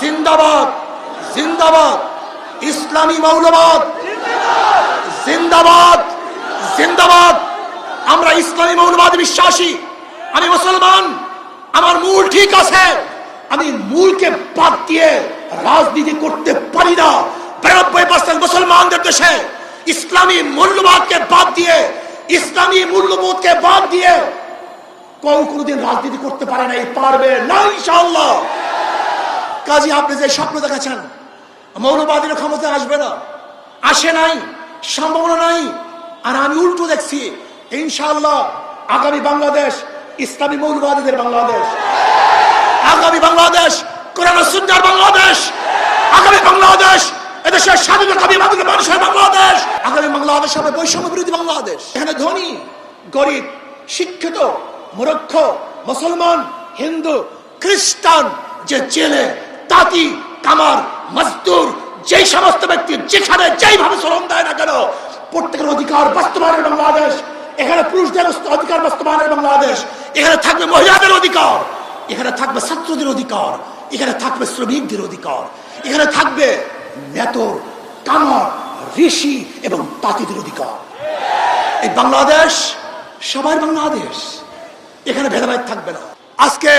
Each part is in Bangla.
জিন্দাবাদ জিন্দাবাদ। ইসলামী মৌলবাদ, জিন্দাবাদ জিন্দাবাদ। আমরা ইসলামী মৌলবাদ বিশ্বাসী। আমি মুসলমান, আমার মূল ঠিক আছে। আমি মূলকে বাদ দিয়ে রাজনীতি করতে পারি না। বিরানব্বই পার্সেন্ট মুসলমানদের দেশে ইসলামী মূল্যবাদকে বাদ দিয়ে, ইসলামী মূল্যবোধকে বাদ দিয়ে কেউ কোনোদিন রাজনীতি করতে পারে নাই, পারবে না ইনশাআল্লাহ। কাজী আপনি যে স্বপ্ন দেখাচ্ছেন মৌলবাদীর ক্ষমতা আসবে না। আসে নাই, সম্ভাবনা নাই। আর আমি উল্টো দেখছি, ইনশাআল্লাহ আগামী বাংলাদেশ, ইসলামী মৌলবাদীদের বাংলাদেশ। আগামী বাংলাদেশ, কোরআন ও সুন্নাহর বাংলাদেশ। আগামী বাংলাদেশ, এদেশের স্বাধীনতাবী বাঙালি মানুষের বাংলাদেশ। আগামী বাংলাদেশ হবে বৈষম্য বিরোধী বাংলাদেশ। এখানে ধনী, গরিব, শিক্ষিত, মূর্খ, মুসলমান, হিন্দু, খ্রিস্টান, যে জেলে তাঁতি, কামার, মজদুর, যেই সমস্ত ব্যক্তি যেখানে যেইভাবে শ্রম দেয় না কেন, প্রত্যেকের অধিকার বাস্তবায়নের বাংলাদেশ। এখানে পুরুষদের অধিকার বাস্তবায়নের বাংলাদেশ। এখানে থাকবে মহিলাদের অধিকার। এখানে থাকবে ছাত্রদের অধিকার। এখানে থাকবে শ্রমিকদের অধিকার। এখানে থাকবে নেতর, কামার, ঋষি এবং তাঁতিদের অধিকার। এই বাংলাদেশ সবার বাংলাদেশ। এখানে ভেদাভেদ থাকবে না। আজকে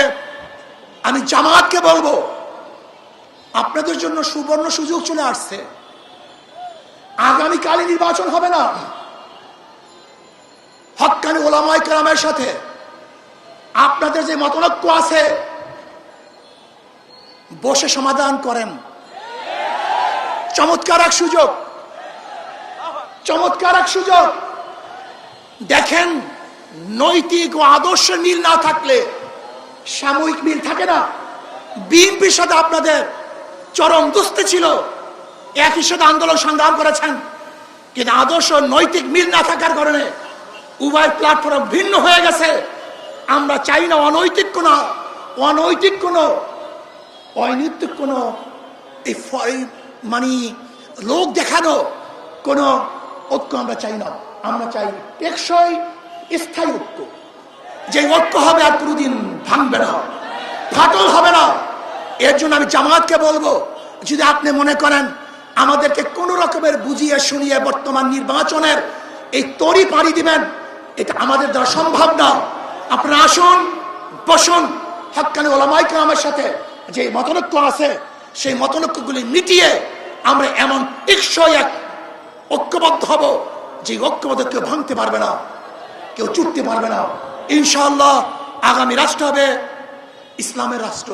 আমি জামাতকে বলব আপনাদের জন্য সুবর্ণ সুযোগ চলে আসছে। আগামীকালে নির্বাচন হবে না। হকানি ওলামাই কালামের সাথে আপনাদের যে মতনৈক্য আছে, বসে সমাধান করেন। চমৎকার এক সুযোগ। চমৎকার এক সুযোগ। দেখেন, নৈতিক ও আদর্শ মিল না থাকলে সাময়িক মিল থাকে না। বিএনপির সাথে আপনাদের চরম দুস্তি ছিল। একই সাথে আন্দোলন সংগ্রাম করেছেন। কিন্তু আদর্শ নৈতিক মিল না থাকার কারণে উভয় প্ল্যাটফর্ম ভিন্ন হয়ে গেছে। আমরা চাই না অনৈতিক কোন অনৈতিক কোন অনৈতিক কোন এই মানে লোক দেখানো কোন ঐক্য আমরা চাই না। আমরা চাই টেকসই, স্থায়ী ঐক্য। যে ঐক্য হবে আর কোনোদিন ভাঙবে না, ফাটল হবে না। এর জন্য আমি জামাতকে বলব, যদি আপনি মনে করেন আমাদেরকে কোন রকমের বুঝিয়ে শুনিয়ে বর্তমান নির্বাচনের এই তরি পাড়ি দিবেন, এটা আমাদের দ্বারা সম্ভব না। আপনারা আসুন, বসুন, হকানি ওলামাই আমার সাথে যে মতনৈক্য আছে, সেই মতনৈক্যগুলি মিটিয়ে আমরা এমন টেকসই এক ঐক্যবদ্ধ হব, যে ঐক্যবদ্ধ কেউ ভাঙতে পারবে না, কেউ চুটতে পারবে না। ইনশাল্লাহ আগামী রাষ্ট্র হবে ইসলামের রাষ্ট্র।